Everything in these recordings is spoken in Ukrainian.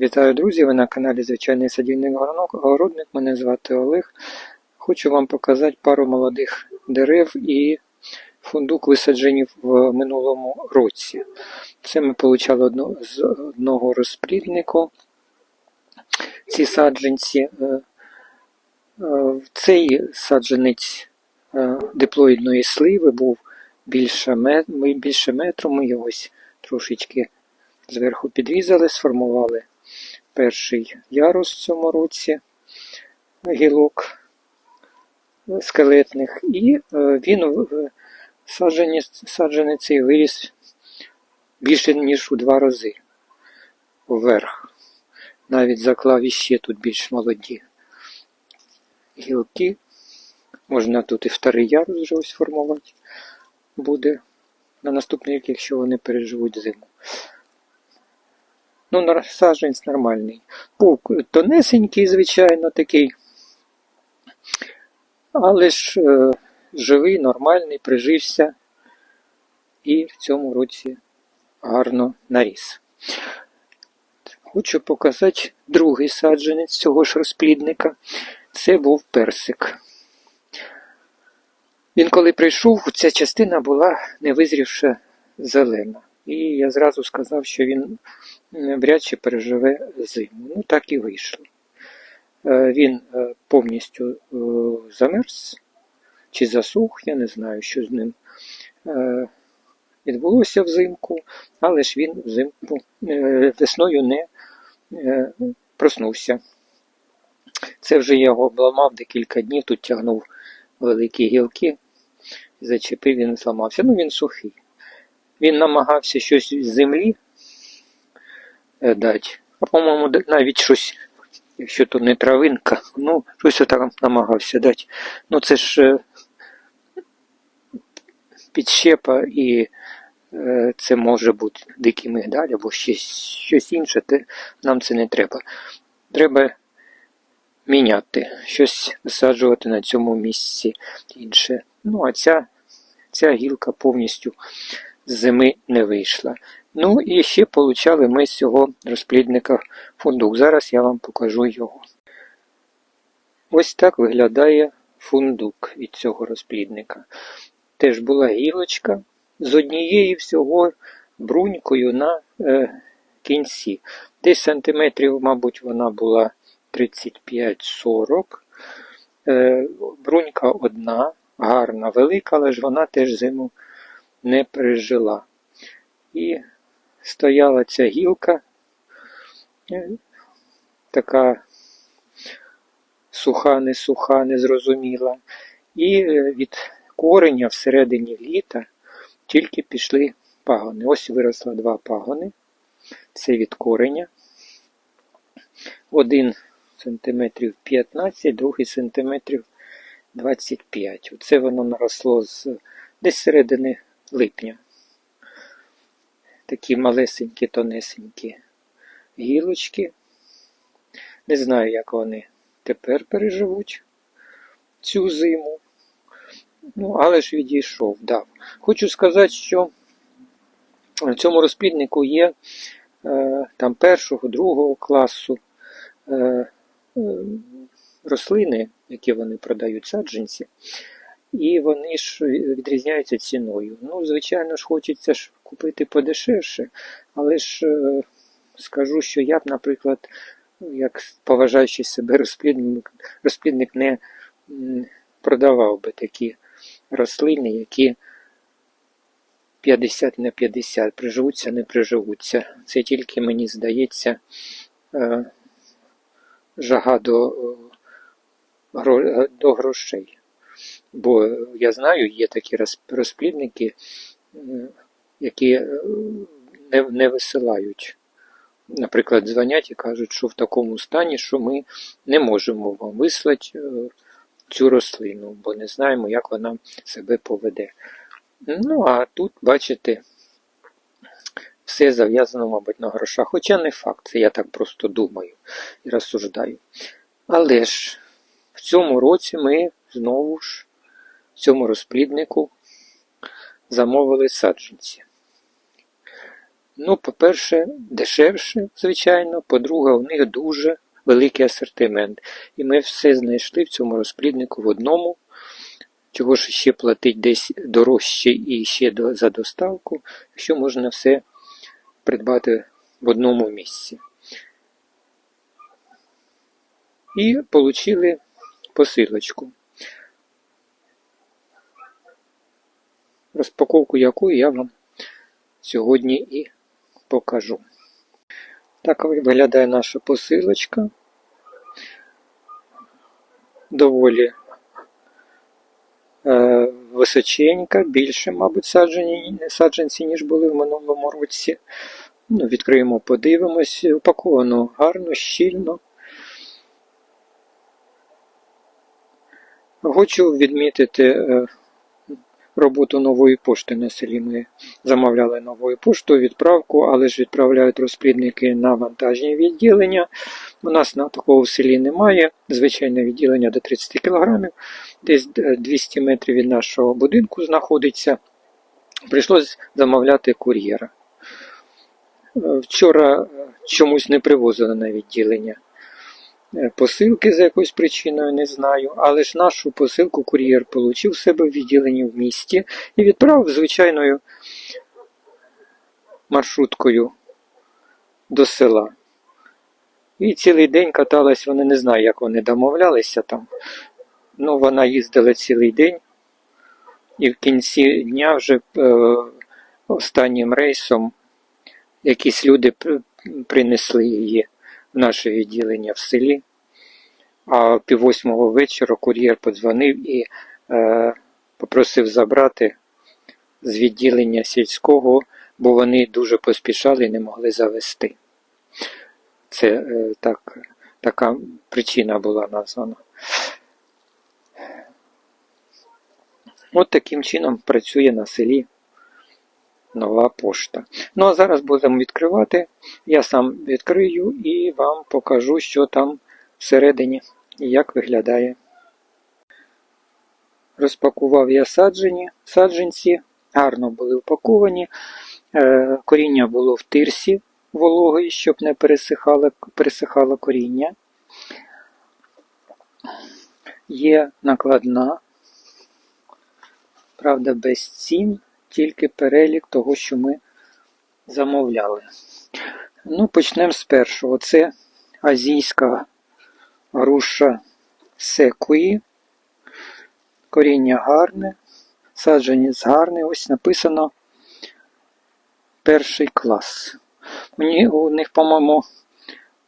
Вітаю, друзі! Ви на каналі Звичайний садівник Городник. Мене звати Олег. Хочу вам показати пару молодих дерев і фундук висаджені в минулому році. Це ми отримали з одного розпліднику. Ці саджанці. Е, е, Цей саджанець е, диплоїдної сливи був більше, мет, більше метру. Ми його трошечки зверху підрізали, сформували перший ярус в цьому році гілок скелетних, і е, він саджанець цей виріс більше, ніж у два рази вверх. Навіть заклав іще тут більш молоді гілки. Можна тут і вторий ярус вже ось формувати буде на наступний рік, якщо вони переживуть зиму. Ну, саджанець нормальний. Був тонесенький, звичайно, такий. Але ж е, живий, нормальний, прижився і в цьому році гарно наріс. Хочу показати другий саджанець цього ж розплідника. Це був персик. Він коли прийшов, ця частина була невизрівша зелена. І я зразу сказав, що він вряд чи переживе зиму. Ну так і вийшло. Е, Він е, повністю е, замерз чи засух, я не знаю, що з ним відбулося взимку, але ж він взимку весною не проснувся. Це вже я його обламав декілька днів, тут тягнув великі гілки, зачепив, він зламався. Ну він сухий. Він намагався щось з землі дати, а по-моєму, навіть щось, якщо то не травинка, ну, щось там намагався дати. Ну це ж е, підщепа і е, це може бути дикий мигдаль або щось, щось інше, те, нам це не треба. Треба міняти, щось висаджувати на цьому місці інше. Ну, а ця, ця гілка повністю з зими не вийшла. Ну і ще получали ми з цього розплідника фундук. Зараз я вам покажу його. Ось так виглядає фундук від цього розплідника. Теж була гілочка з однією всього брунькою на е, кінці. Десь сантиметрів, мабуть, вона була 35-40. Е, брунька одна, гарна, велика, але ж вона теж зиму не пережила. І стояла ця гілка, така суха, не суха, незрозуміла. І е, від кореня всередині літа тільки пішли пагони. Ось виросло два пагони. Це від кореня. Один сантиметрів 15, другий сантиметрів 25. Оце воно наросло з десь середини липня. Такі малесенькі, тонесенькі гілочки. Не знаю, як вони тепер переживуть цю зиму. Ну, але ж відійшов, дав. Хочу сказати, що в цьому розпліднику є е, там першого, другого класу е, е, рослини, які вони продають саджанці, і вони ж відрізняються ціною. Ну, звичайно ж, хочеться ж купити подешевше, але ж е, скажу, що я б, наприклад, ну, як поважаючи себе розплідник, розплідник не продавав би такі рослини, які 50 на 50, приживуться, не приживуться. Це тільки, мені здається, е, жага до, е, до грошей. Бо я знаю, є такі роз- розплідники, які е, не, не висилають. Наприклад, дзвонять і кажуть, що в такому стані, що ми не можемо вам вислати е, цю рослину, бо не знаємо, як вона себе поведе. Ну, а тут, бачите, все зав'язано, мабуть, на грошах. Хоча не факт, це я так просто думаю і розсуждаю. Але ж в цьому році ми знову ж цьому розпліднику замовили саджанці. Ну, по-перше, дешевше, звичайно. По-друге, у них дуже великий асортимент. І ми все знайшли в цьому розпліднику в одному. Чого ж ще платить десь дорожче і ще за доставку, якщо можна все придбати в одному місці. І отримали посилочку. Розпаковку якої я вам сьогодні і покажу. Так виглядає наша посилочка. Доволі е, височенька, більше, мабуть, саджені, саджанці, ніж були в минулому році. Ну, відкриємо, подивимось. Упаковано гарно, щільно. Хочу відмітити е, роботу нової пошти на селі. Ми замовляли новою поштою відправку, але ж відправляють розплідники на вантажні відділення. У нас на такого в селі немає. Звичайне відділення до 30 кг, десь е, 200 метрів від нашого будинку знаходиться. Прийшлось замовляти кур'єра. Е, Вчора е, чомусь не привозили на відділення посилки за якоюсь причиною, не знаю. Але ж нашу посилку кур'єр отримав себе в відділенні в місті і відправив звичайною маршруткою до села. І цілий день каталась, вони не знаю, як вони домовлялися там. Ну, вона їздила цілий день, і в кінці дня вже е, останнім рейсом якісь люди при- принесли її наше відділення в селі. А пів восьмого вечора кур'єр подзвонив і е, попросив забрати з відділення сільського, бо вони дуже поспішали і не могли завести. Це е, так, така причина була названа. От таким чином працює на селі нова пошта. Ну а зараз будемо відкривати. Я сам відкрию і вам покажу, що там всередині і як виглядає. Розпакував я саджені, саджанці, гарно були упаковані. Е, коріння було в тирсі вологої, щоб не пересихало, пересихало коріння. Є накладна, правда, без цін, тільки перелік того, що ми замовляли. Ну, почнемо з першого. Це азійська груша секуї. Коріння гарне, саджанець гарний. Ось написано перший клас. Мені у них, по-моєму,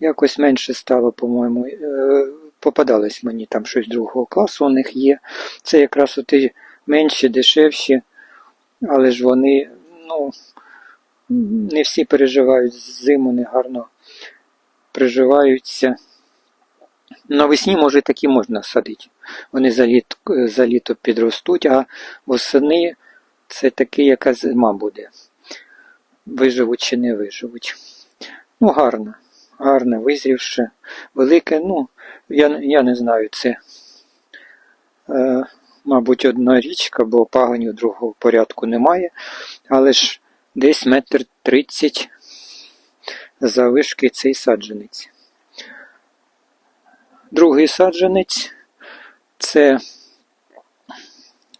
якось менше стало, по-моєму. Е, Попадались мені там щось другого класу у них є. Це якраз оті менші, дешевші, але ж вони, ну, не всі переживають зиму, не гарно приживаються. Навесні, може, такі можна садити. Вони за літо, за літо підростуть, а восени це таки, яка зима буде. Виживуть чи не виживуть. Ну, гарно, гарне, визрівше, велике, ну, я, я не знаю, це, е, мабуть, одна річка, бо пагонів другого порядку немає, але ж десь метр тридцять завишки цей саджанець. Другий саджанець це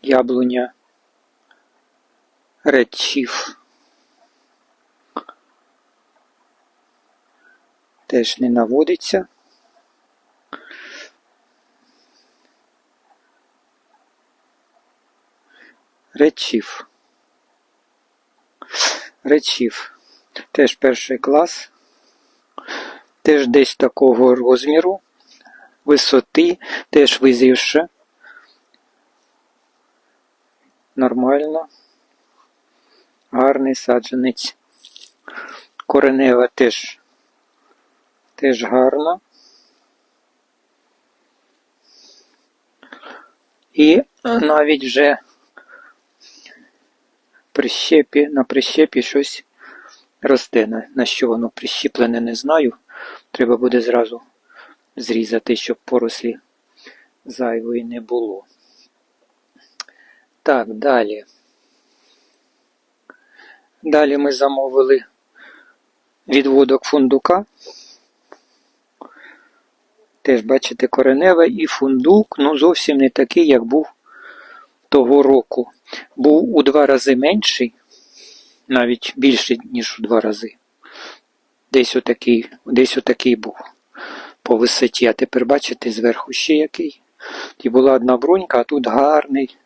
яблуня Chief. Теж не наводиться. Red Chief. Теж перший клас. Теж десь такого розміру висоти, теж визрівше. Нормально. Гарний саджанець. Коренева теж, теж гарна. І навіть вже прищепі, на прищепі щось росте. На, що воно прищіплене, не знаю. Треба буде зразу зрізати, щоб порослі зайвої не було. Так, далі. Далі ми замовили відводок фундука. Теж бачите кореневе і фундук, ну зовсім не такий, як був того року. Був у два рази менший, навіть більше, ніж у два рази. Десь отакий, десь отакий був по висоті. А тепер бачите зверху ще який. І була одна брунька, а тут гарний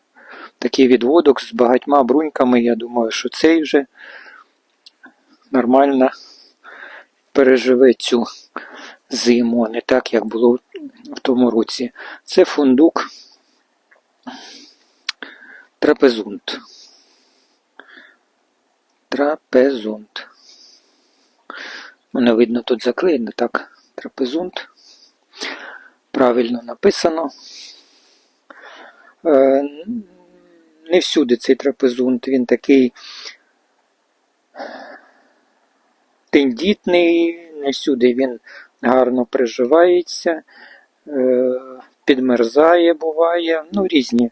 такий відводок з багатьма бруньками. Я думаю, що цей вже нормально переживе цю зиму, не так, як було в тому році. Це фундук трапезунт. Трапезунт. Мене видно тут заклеєно, так, трапезунт. Правильно написано. Е, Не всюди цей трапезунт, він такий тендітний, не всюди він гарно приживається, е, підмерзає, буває, ну, різні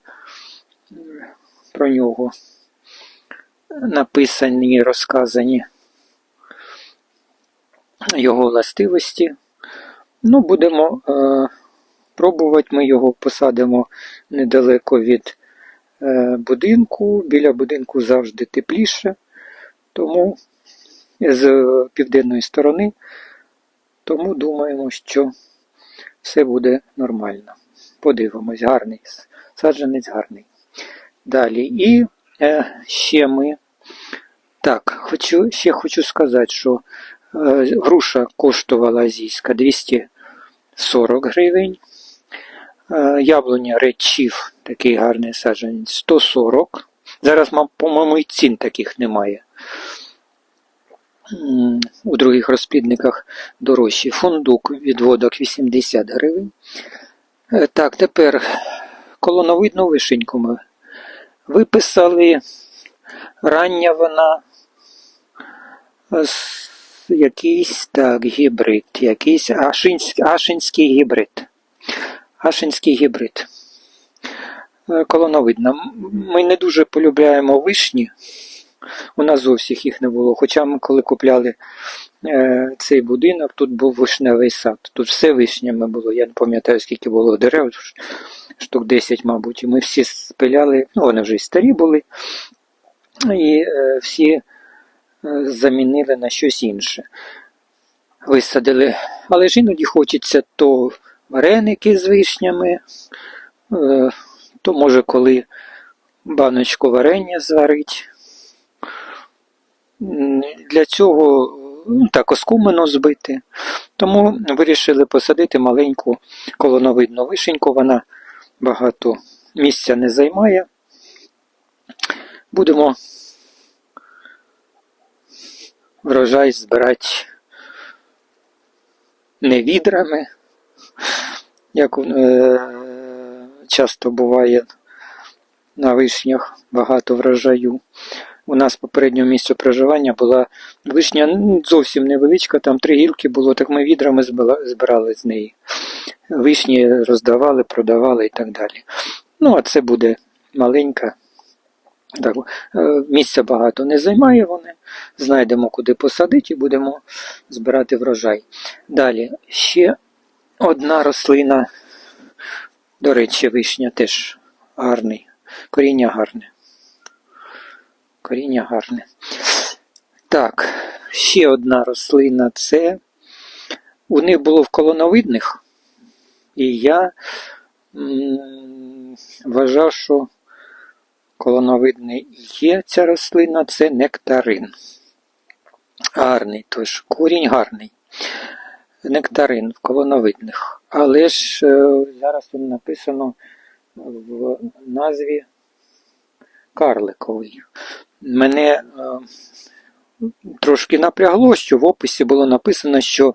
про нього написані, розказані його властивості. Ну, будемо е, пробувати, ми його посадимо недалеко від е, будинку. Біля будинку завжди тепліше, тому з південної сторони. Тому думаємо, що все буде нормально. Подивимось, гарний саджанець гарний. Далі. І е, ще ми. Так, хочу, ще хочу сказати, що е, груша коштувала азійська 240 гривень. Е, яблуня Chief, такий гарний саджанець, 140. Зараз, по-моєму, і цін таких немає. У других розплідниках дорожчі. Фундук відводок 80 гривень. Е, Так, тепер колоновидну вишеньку ми виписали. Рання вона е, якийсь так, гібрид, якийсь ашинський, ашинський гібрид. Ашинський гібрид. Е, Колоновидна. Ми не дуже полюбляємо вишні. У нас зовсім їх не було. Хоча ми коли купляли цей будинок, тут був вишневий сад. Тут все вишнями було. Я не пам'ятаю, скільки було дерев, штук 10, мабуть. І ми всі спиляли, ну вони вже й старі були, і е, всі е, замінили на щось інше. Висадили. Але ж іноді хочеться то вареники з вишнями, е, то може коли баночку варення зварить. Для цього так оскумено збити. Тому вирішили посадити маленьку колоновидну вишеньку. Вона багато місця не займає. Будемо врожай збирати не відрами, як е, часто буває на вишнях багато врожаю. У нас попереднього місця проживання була вишня зовсім невеличка, там три гілки було, так ми відрами збирали з неї. Вишні роздавали, продавали і так далі. Ну, а це буде маленька. Так, е, місця багато не займає вони. Знайдемо, куди посадити і будемо збирати врожай. Далі ще одна рослина. До речі, вишня теж гарний. Коріння гарне. Коріння гарне. Так, ще одна рослина це. У них було в колоновидних, і я м, вважав, що колоновидний є ця рослина, це нектарин. Гарний, тож корінь гарний. Нектарин в колоновидних. Але ж е, зараз тут написано в назві карликовий. Мене е, трошки напрягло, що в описі було написано, що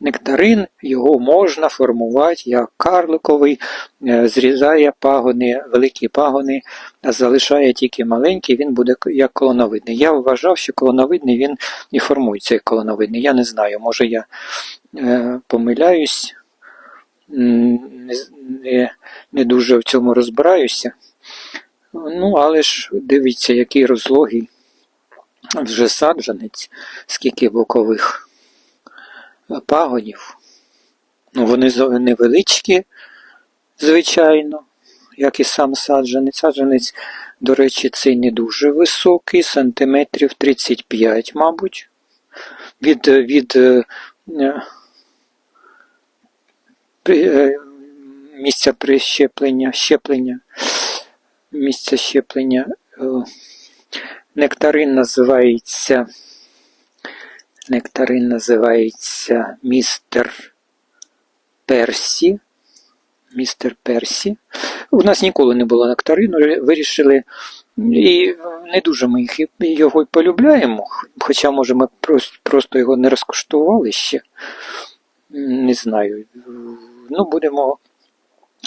нектарин його можна формувати як карликовий, е, зрізає пагони, великі пагони, а залишає тільки маленький, він буде як колоновидний. Я вважав, що колоновидний він і формується як колоновидний. Я не знаю, може я е, помиляюсь, не, не дуже в цьому розбираюся. Ну, але ж дивіться, який розлогий вже саджанець, скільки бокових. пагонів. Ну, вони невеличкі, звичайно, як і сам саджанець. Саджанець, до речі, цей не дуже високий, сантиметрів 35, мабуть. Від, від е, е, е, місця прищеплення, щеплення, місця щеплення. е, Нектарин називається. Нектарин називається містер Персі. Містер Персі. У нас ніколи не було нектарину, вирішили. І не дуже ми їх, його й полюбляємо, хоча, може, ми просто, його не розкуштували ще. Не знаю. Ну, будемо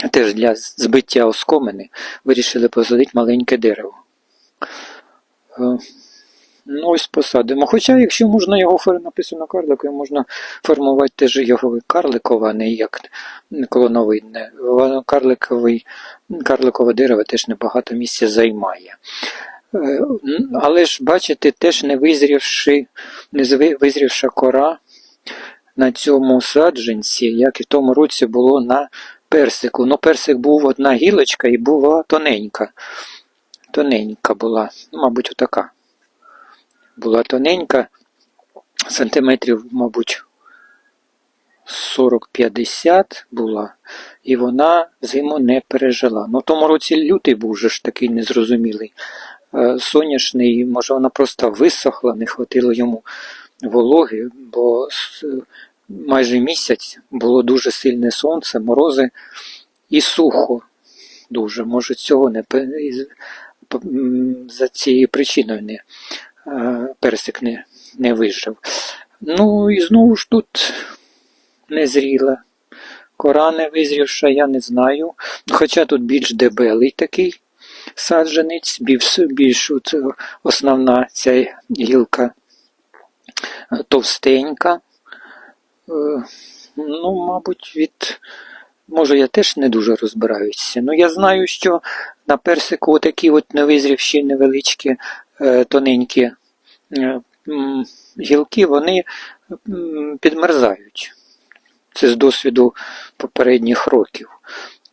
теж для збиття оскомини вирішили посадити маленьке дерево. Е, Ну, ось посадимо. Хоча, якщо можна його написано карликою, можна формувати теж його карликове, а не як колоновидне. Карликовий, карликове дерево теж небагато місця займає. Е, Але ж, бачите, теж не визрівши, не визрівша кора на цьому саджанці, як і в тому році було на персику. Ну, персик був одна гілочка і була тоненька. Тоненька була, ну, мабуть, отака. Була тоненька, сантиметрів, мабуть, 40-50 була, і вона зиму не пережила. Ну, в тому році лютий був же ж такий незрозумілий. Е, Соняшний, може, вона просто висохла, не хватило йому вологи, бо майже місяць було дуже сильне сонце, морози і сухо дуже. Може, цього не за цією причиною не персик не, не вижив. Ну і знову ж тут незріла. Кора не визрівша, я не знаю. Хоча тут більш дебелий такий саджанець, більш, більш основна ця гілка е, товстенька. Е, Ну, мабуть, від. Може, я теж не дуже розбираюся. Ну, я знаю, що на персику такі от невизрівші невеличкі, е, тоненькі е, гілки, вони підмерзають. Це з досвіду попередніх років.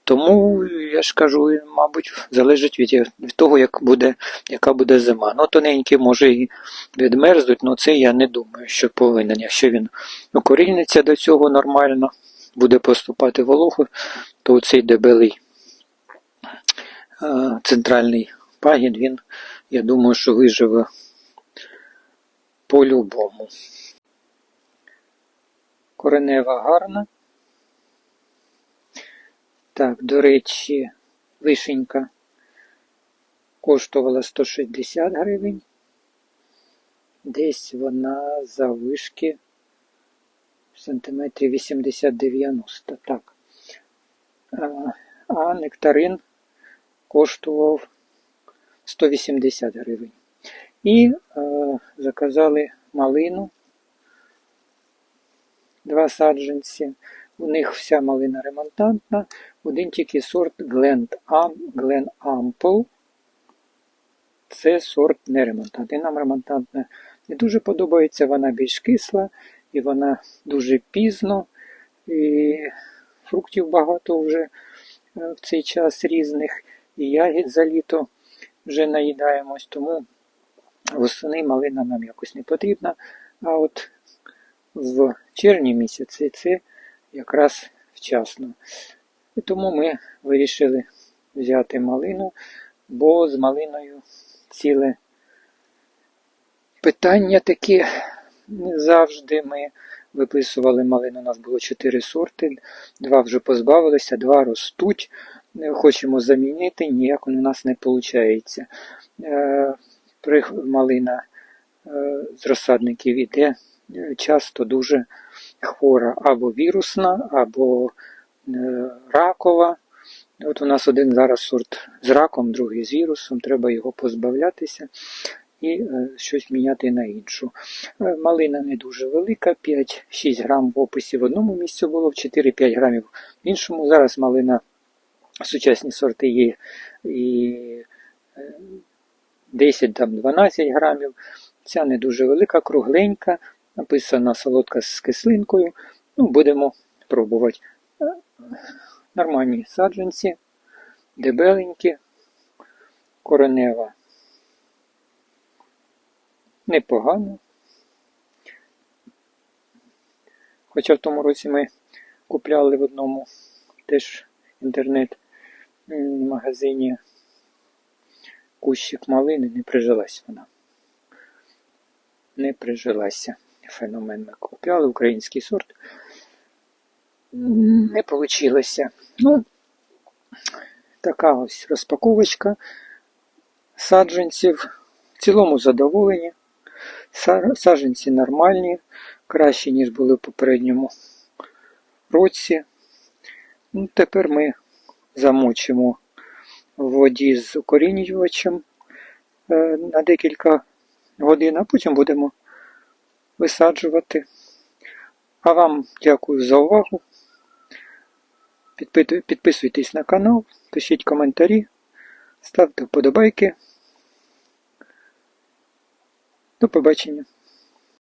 Тому, я ж кажу, мабуть, залежить від, від того, як буде, яка буде зима. Ну, тоненькі може і відмерзнуть, але це я не думаю, що повинен. Якщо він укоріниться до цього нормально, буде поступати вологу, то цей дебелий е, центральний пагін, він, я думаю, що виживе по-любому. Коренева гарна. Так, до речі, вишенька коштувала 160 гривень. Десь вона за вишки сантиметрів 80-90. Так. А, а нектарин коштував 180 гривень. І е, заказали малину. Два саджанці. У них вся малина ремонтантна. Один тільки сорт Glen, Am, Glen Ample. Це сорт не ремонтантний. Нам ремонтантна не дуже подобається, вона більш кисла, і вона дуже пізно, і фруктів багато вже е, в цей час різних, і ягід за літо вже наїдаємось, тому восени малина нам якось не потрібна. А от в червні місяці це якраз вчасно. І тому ми вирішили взяти малину, бо з малиною ціле питання таке не завжди ми виписували малину. У нас було чотири сорти, два вже позбавилися, два ростуть. Е, Хочемо замінити, ніяк у нас не виходить. Малина е, з розсадників іде е, часто дуже хвора або вірусна, або е, ракова. От у нас один зараз сорт з раком, другий з вірусом, треба його позбавлятися і е, щось міняти на іншу. Е, Малина не дуже велика, 5-6 грам в описі в одному місці було, в 4-5 грамів в іншому. Зараз малина, сучасні сорти є і е, 10-12 грамів. Ця не дуже велика, кругленька, Написано солодка з кислинкою. Ну, будемо пробувати. Е, Нормальні саджанці, дебеленькі, коренева. Непогано. Хоча в тому році ми купляли в одному теж інтернет-магазині кущик малини, не прижилась вона. Не прижилася. Феномен ми купляли, український сорт. Не вийшло. Ну, така ось розпаковочка саджанців. В цілому задоволені. Са- Саджанці нормальні, кращі, ніж були в попередньому році. Ну, тепер ми замочимо в воді з укорінювачем е, на декілька годин, а потім будемо висаджувати. А вам дякую за увагу. Підписуйтесь на канал, пишіть коментарі, ставте вподобайки. До побачення.